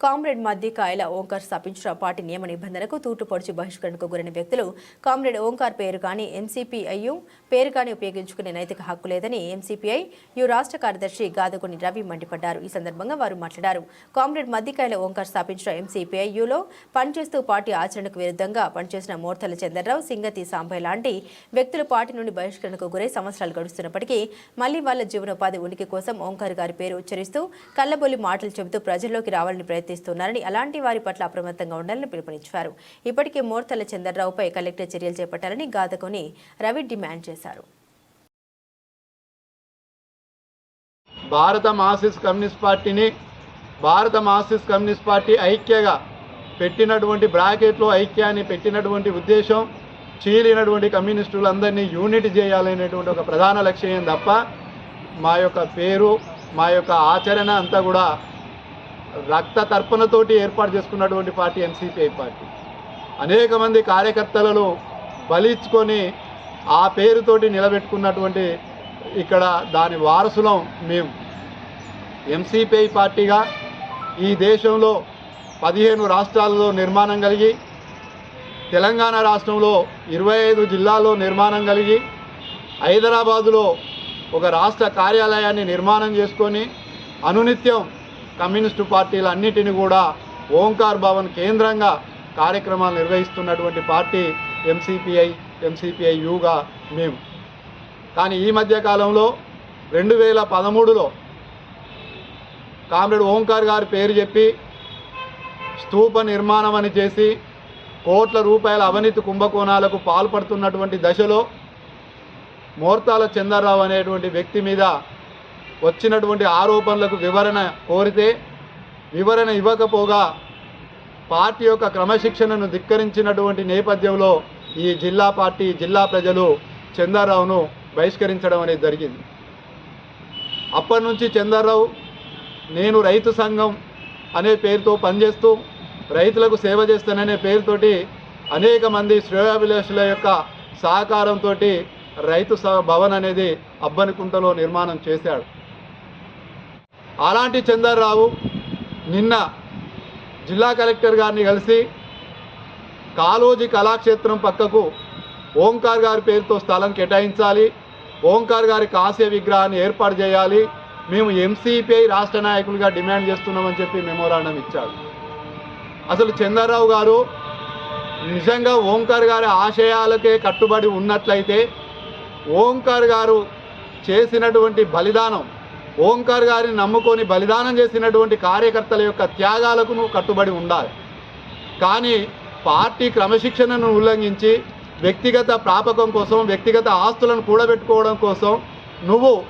Comrade Madhyakayala Omkar స్థాపించిన party నియమ నిబంధనకు తూటు పొడిచి బహిష్కరణకు గురైన వ్యక్తులు. కామ్రేడ్ ఓంకార్ పేరు కానీ ఎంసీపీఐయు పేరు కానీ ఉపయోగించుకునే నైతిక హక్కు లేదని ఎంసీపీఐ యు రాష్ట్ర కార్యదర్శి గాదగుని రవి మండిపడ్డారు. ఈ సందర్భంగా వారు మాట్లాడారు. కామ్రేడ్ మధ్యకాయల ఓంకార్ స్థాపించిన ఎంసీపీఐయులో పనిచేస్తూ పార్టీ ఆచరణకు విరుద్ధంగా పనిచేసిన మోర్తల చంద్రరావు సింగతి సాంబయ్య లాంటి వ్యక్తులు పార్టీ నుండి బహిష్కరణకు గురై సంవత్సరాలు గడుస్తున్నప్పటికీ మళ్ళీ వాళ్ళ జీవనోపాధి ఉనికి కోసం ఓంకార్ గారి పేరు ఉచ్చరిస్తూ కళ్ళబొల్లి మాటలు చెబుతూ ప్రజల్లోకి రావాలని ప్రయత్నం ప్రయత్నిస్తున్నారని అలాంటి వారి పట్ల అప్రమత్తంగా ఉండాలని పిలుపునిచ్చారు. ఇప్పటికే మోర్తల చంద్రరావుపై కలెక్టర్ చర్యలు చేపట్టాలని గాదకొని రవి డిమాండ్ చేశారు. భారత మార్క్సిస్ట్ కమ్యూనిస్ట్ పార్టీని భారత మార్క్సిస్ట్ కమ్యూనిస్ట్ పార్టీ ఐక్యగా పెట్టినటువంటి బ్రాకెట్లో ఐక్యాన్ని పెట్టినటువంటి ఉద్దేశం చీలినటువంటి కమ్యూనిస్టులందరినీ యూనిట్ చేయాలనేటువంటి ఒక ప్రధాన లక్ష్యం తప్ప మా యొక్క పేరు మా యొక్క ఆచరణ అంతా కూడా రక్త తర్పణతోటి ఏర్పాటు చేసుకున్నటువంటి పార్టీ ఎన్సీపీఐ పార్టీ. అనేక మంది కార్యకర్తలను బలిచ్చుకొని ఆ పేరుతోటి నిలబెట్టుకున్నటువంటి ఇక్కడ దాని వారసులం మేము. ఎంసీపీఐ పార్టీగా ఈ దేశంలో పదిహేను రాష్ట్రాలలో నిర్మాణం కలిగి తెలంగాణ రాష్ట్రంలో ఇరవై ఐదు జిల్లాల్లో నిర్మాణం కలిగి హైదరాబాదులో ఒక రాష్ట్ర కార్యాలయాన్ని నిర్మాణం చేసుకొని అనునిత్యం కమ్యూనిస్టు పార్టీలన్నిటిని కూడా ఓంకార్ భవన్ కేంద్రంగా కార్యక్రమాలు నిర్వహిస్తున్నటువంటి పార్టీ ఎంసీపీఐ ఎంసీపీఐ యుగా మేము. కానీ ఈ మధ్యకాలంలో రెండు వేల పదమూడులో కామ్రేడ్ ఓంకార్ గారి పేరు చెప్పి స్తూప నిర్మాణం అని చేసి కోట్ల రూపాయల అవినీతి కుంభకోణాలకు పాల్పడుతున్నటువంటి దశలో మోర్తాల చంద్రరావు అనేటువంటి వ్యక్తి మీద వచ్చినటువంటి ఆరోపణలకు వివరణ కోరితే వివరణ ఇవ్వకపోగా పార్టీ యొక్క క్రమశిక్షణను ధిక్కరించినటువంటి నేపథ్యంలో ఈ జిల్లా పార్టీ జిల్లా ప్రజలు చందారావును బహిష్కరించడం అనేది జరిగింది. అప్పటి నుంచి చంద్రరావు నేను రైతు సంఘం అనే పేరుతో పనిచేస్తూ రైతులకు సేవ చేస్తాననే పేరుతోటి అనేక మంది శ్రేయాభిలాషుల యొక్క సహకారంతో రైతు స- భవన్ అనేది అబ్బనికుంటలో నిర్మాణం చేశాడు. అలాంటి చంద్రరావు నిన్న జిల్లా కలెక్టర్ గారిని కలిసి కాలోజీ కళాక్షేత్రం పక్కకు ఓంకార్ గారి పేరుతో స్థలం కేటాయించాలి. ఓంకార్ గారి కాస్య విగ్రహాన్ని ఏర్పాటు చేయాలి. మేము ఎంసీపీఐ రాష్ట్ర నాయకులుగా డిమాండ్ చేస్తున్నామని చెప్పి మెమోరాండం ఇచ్చారు. అసలు చంద్రరావు గారు నిజంగా ఓంకార్ గారి ఆశయాలకే కట్టుబడి ఉన్నట్లయితే ఓంకార్ గారు చేసినటువంటి బలిదానం ఓంకార్ గారిని నమ్ముకొని బలిదానం చేసినటువంటి కార్యకర్తల యొక్క త్యాగాలకు నువ్వు కట్టుబడి ఉండాలి. కానీ పార్టీ క్రమశిక్షణను ఉల్లంఘించి వ్యక్తిగత ప్రాపకం కోసం వ్యక్తిగత ఆస్తులను కూడబెట్టుకోవడం కోసం నువ్వు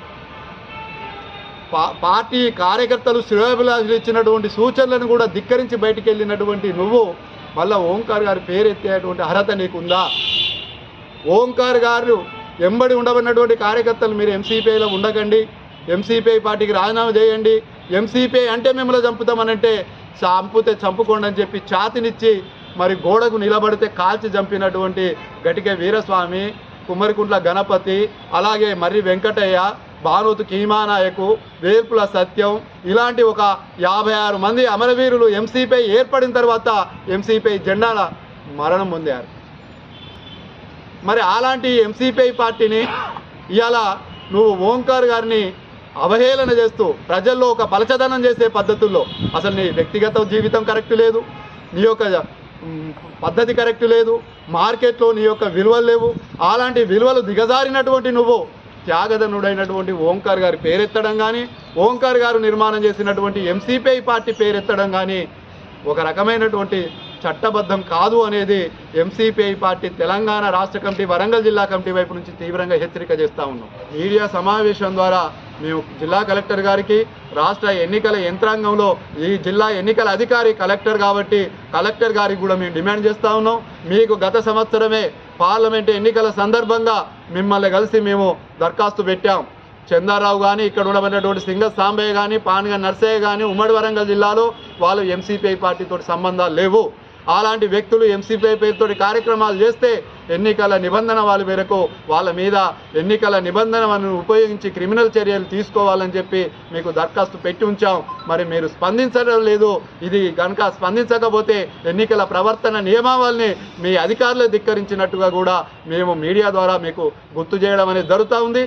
పా- పార్టీ కార్యకర్తలు శ్రేయోభిలాషులు ఇచ్చినటువంటి సూచనలను కూడా ధిక్కరించి బయటికి వెళ్ళినటువంటి నువ్వు మళ్ళా ఓంకార్ గారి పేరు ఎత్తేటువంటి అర్హత నీకుందా? ఓంకార్ గారు ఎంబడి ఉండబడినటువంటి కార్యకర్తలు మీరు ఎంసీపీలో ఉండకండి. ఎంసీపీఐ పార్టీకి రాజీనామా చేయండి. ఎంసీపీఐ అంటే మిమ్మల్ని చంపుతామనంటే చంపితే చంపుకోండి అని చెప్పి ఛాతినిచ్చి మరి గోడకు నిలబడితే కాల్చి చంపినటువంటి గటికే వీరస్వామి కుమ్మరికుంట్ల గణపతి అలాగే మర్రి వెంకటయ్య భానుతు కీమానాయకు వేర్పుల సత్యం ఇలాంటి ఒక యాభై ఆరు మంది అమరవీరులు ఎంసీపై ఏర్పడిన తర్వాత ఎంసీపై జెండాల మరణం పొందారు. మరి అలాంటి ఎంసీపీ పార్టీని ఇవాళ నువ్వు ఓంకార్ గారిని అవహేళన చేస్తూ ప్రజల్లో ఒక పలచదనం చేసే పద్ధతుల్లో అసలు నీ వ్యక్తిగత జీవితం కరెక్ట్ లేదు నీ యొక్క పద్ధతి కరెక్ట్ లేదు మార్కెట్లో నీ యొక్క విలువలు లేవు అలాంటి విలువలు దిగజారినటువంటి నువ్వు త్యాగదనుడైనటువంటి ఓంకార్ గారి పేరెత్తడం కానీ ఓంకార్ గారు నిర్మాణం చేసినటువంటి ఎంసీపీఐ పార్టీ పేరెత్తడం కానీ ఒక రకమైనటువంటి చట్టబద్ధం కాదు అనేది ఎంసీపీఐ పార్టీ తెలంగాణ రాష్ట్ర కమిటీ వరంగల్ జిల్లా కమిటీ వైపు నుంచి తీవ్రంగా హెచ్చరిక చేస్తా ఉన్నాం. మీడియా సమావేశం ద్వారా మేము జిల్లా కలెక్టర్ గారికి రాష్ట్ర ఎన్నికల యంత్రాంగంలో ఈ జిల్లా ఎన్నికల అధికారి కలెక్టర్ కాబట్టి కలెక్టర్ గారికి కూడా మేము డిమాండ్ చేస్తా ఉన్నాం. మీకు గత సంవత్సరమే పార్లమెంట్ ఎన్నికల సందర్భంగా మిమ్మల్ని కలిసి మేము దరఖాస్తు పెట్టాం. చందారావు కానీ ఇక్కడ ఉండబడినటువంటి సింగ సాంబయ్య కానీ పాన్గా నర్సయ్య కానీ ఉమ్మడి వరంగల్ జిల్లాలో వాళ్ళు ఎంసీపీఐ పార్టీతో సంబంధాలు లేవు. అలాంటి వ్యక్తులు ఎంసీపీ పేరుతో కార్యక్రమాలు చేస్తే ఎన్నికల నిబంధన వాళ్ళ మేరకు వాళ్ళ మీద ఎన్నికల నిబంధనలను ఉపయోగించి క్రిమినల్ చర్యలు తీసుకోవాలని చెప్పి మీకు దరఖాస్తు పెట్టి ఉంచాం. మరి మీరు స్పందించడం లేదు. ఇది కనుక స్పందించకపోతే ఎన్నికల ప్రవర్తన నియమావళిని మీ అధికారులు ధిక్కరించినట్టుగా కూడా మేము మీడియా ద్వారా మీకు గుర్తు చేయడం అనేది జరుగుతూ ఉంది.